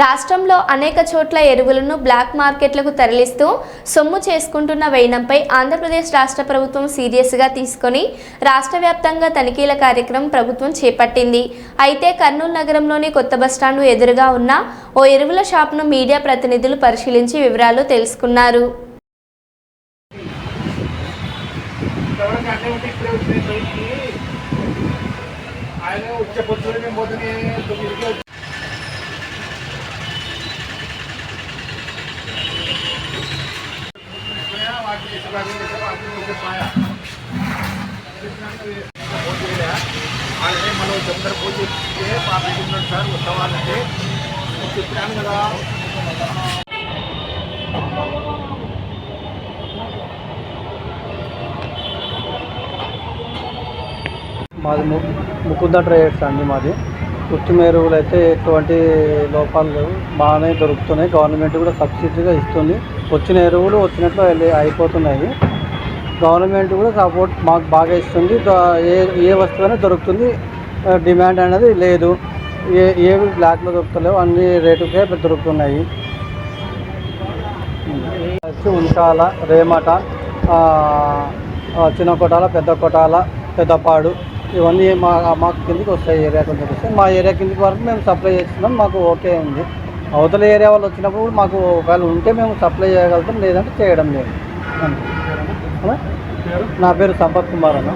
రాష్ట్రంలో అనేక చోట్ల ఎరువులను బ్లాక్ మార్కెట్లకు తరలిస్తూ సొమ్ము చేసుకుంటున్న వైనంపై ఆంధ్రప్రదేశ్ రాష్ట్ర ప్రభుత్వం సీరియస్గా తీసుకొని రాష్ట్ర వ్యాప్తంగా తనిఖీల కార్యక్రమం ప్రభుత్వం చేపట్టింది. అయితే కర్నూలు నగరంలోని కొత్త బస్టాండ్ ఎదురుగా ఉన్న ఓ ఎరువుల షాప్ను మీడియా ప్రతినిధులు పరిశీలించి వివరాలు తెలుసుకున్నారు. ఆయన వచ్చే పొద్దున మొదటి తొమ్మిదికి వాళ్ళని మనం తొందర పూజ చేస్తే పాప ఉన్నాడు సార్ ఉత్తవాలంటే చెప్పాను కదా మాది ము ముకుంద ట్రేడర్స్ అండి మాది. ఉత్తమ ఎరువులు అయితే ఎటువంటి లోపాలు లేవు. బాగానే దొరుకుతున్నాయి. గవర్నమెంట్ కూడా సబ్సిడీగా ఇస్తుంది. వచ్చిన ఎరువులు వచ్చినట్లు అయిపోతున్నాయి. గవర్నమెంట్ కూడా సపోర్ట్ మాకు బాగా ఇస్తుంది. ఏ ఏ వస్తువైనా దొరుకుతుంది. డిమాండ్ అనేది లేదు. ఏ ఏవి బ్లాక్లో దొరుకుతలేవు. అన్ని రేటుకే దొరుకుతున్నాయి. వచ్చి ఉంచాల రేమట చిన్న కొటాల పెద్ద కొటాల పెద్దపాడు ఇవన్నీ మా మాకు కిందికి వస్తాయి ఏరియా కిందకి వస్తాయి. మా ఏరియా కిందికి వరకు మేము సప్లై చేస్తున్నాం మాకు ఓకే ఉంది. అవతల ఏరియా వాళ్ళు వచ్చినప్పుడు మాకు ఒకవేళ ఉంటే మేము సప్లై చేయగలుగుతాం లేదంటే చేయడం లేదు. నా పేరు సంపత్ కుమార్ అన్న.